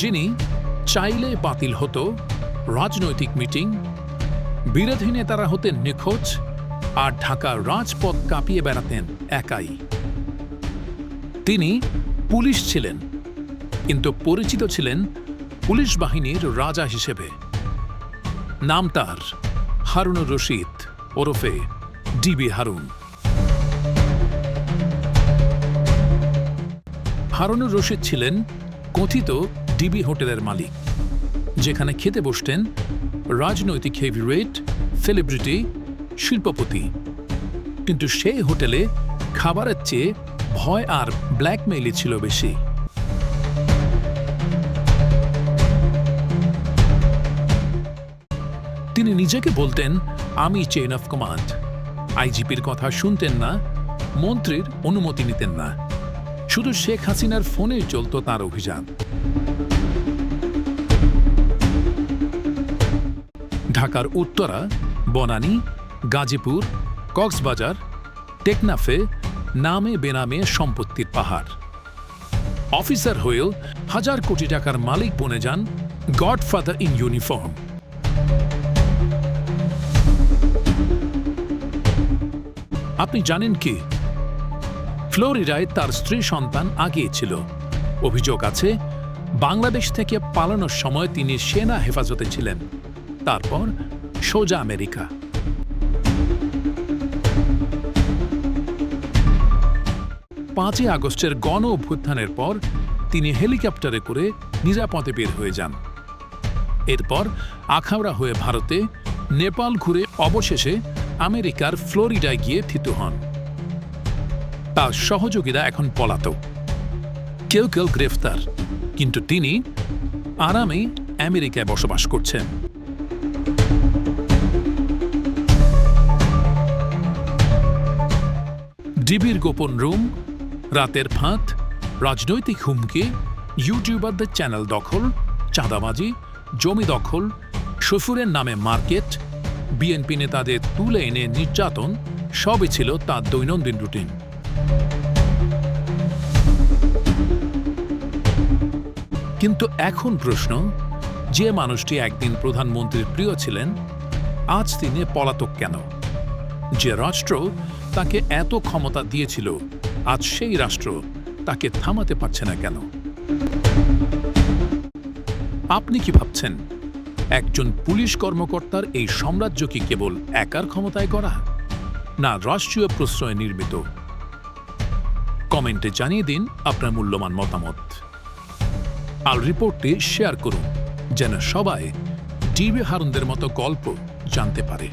যিনি চাইলে বাতিল হতো রাজনৈতিক মিটিং, বিরোধী নেতারা হতেন নিখোঁজ আর ঢাকার রাজপথ কাঁপিয়ে বেড়াতেন একাই। তিনি পুলিশ ছিলেন, কিন্তু পরিচিত ছিলেন পুলিশ বাহিনীর রাজা হিসেবে। নাম তার হারুনুর রশিদ ওরফে ডিবি হারুন। হারুনুর রশিদ ছিলেন কথিত ডিবি হোটেলের মালিক, যেখানে খেতে বসতেন রাজনৈতিক হেভিওয়েট, সেলিব্রিটি, শিল্পপতি। কিন্তু সেই হোটেলে খাবারের চেয়ে ভয় আর ব্ল্যাকমেইলই ছিল বেশি। তিনি নিজেকে বলতেন, আমি চেইন অফ কমান্ড আইজিপির কথা শুনতেন না, মন্ত্রীর অনুমতি নিতেন না। শুধু শেখ হাসিনার ফোনে চলত তার অভিযান। ঢাকার উত্তরা, বনানী, গাজীপুর, কক্সবাজার, টেকনাফে নামে বেনামে সম্পত্তির পাহাড়। অফিসার হয়েও হাজার কোটি টাকার মালিক বনে যান গডফাদার ইন ইউনিফর্ম। আপনি জানেন কি? ফ্লোরিডায় তার স্ত্রী সন্তান আগিয়েছিল অভিযোগ আছে, বাংলাদেশ থেকে পালানোর সময় তিনি সেনা হেফাজতে ছিলেন। তারপর সোজা আমেরিকা। পাঁচই আগস্টের গণ অভ্যুত্থানের পর তিনি হেলিকপ্টারে করে নিরাপদে বের হয়ে যান। এরপর আখাউড়া হয়ে ভারতে, নেপাল ঘুরে অবশেষে আমেরিকার ফ্লোরিডায় গিয়ে থিত হন। তার সহযোগীরা এখন পলাতক। কেউ কেউ গ্রেফতার, কিন্তু তিনি আরামে আমেরিকায় বসবাস করছেন। ডিবির গোপন রুম, রাতের ফাঁদ, রাজনৈতিক হুমকি, ইউটিউবারদের চ্যানেল দখল, চাঁদাবাজি, জমি দখল শফুরের নামে মার্কেট, বিএনপি নেতাদের তুলে এনে নির্যাতন, সবই ছিল তার দৈনন্দিন রুটিন। কিন্তু এখন প্রশ্ন, যে মানুষটি একদিন প্রধানমন্ত্রীর প্রিয় ছিলেন, আজ তিনি পলাতক কেন? যে রাষ্ট্র তাকে এত ক্ষমতা দিয়েছিল, আজ সেই রাষ্ট্র তাকে থামাতে পারছে না কেন? আপনি কি ভাবছেন, একজন পুলিশ কর্মকর্তার এই সাম্রাজ্য কি কেবল একার ক্ষমতায় করা না রাষ্ট্রীয় প্রশ্রয়ে নির্মিত? কমেন্টে জানিয়ে দিন আপনার মূল্যবান মতামত। আর রিপোর্টটি শেয়ার করুন, যেন সবাই ডিবি হারুনদের মতো গল্প জানতে পারে।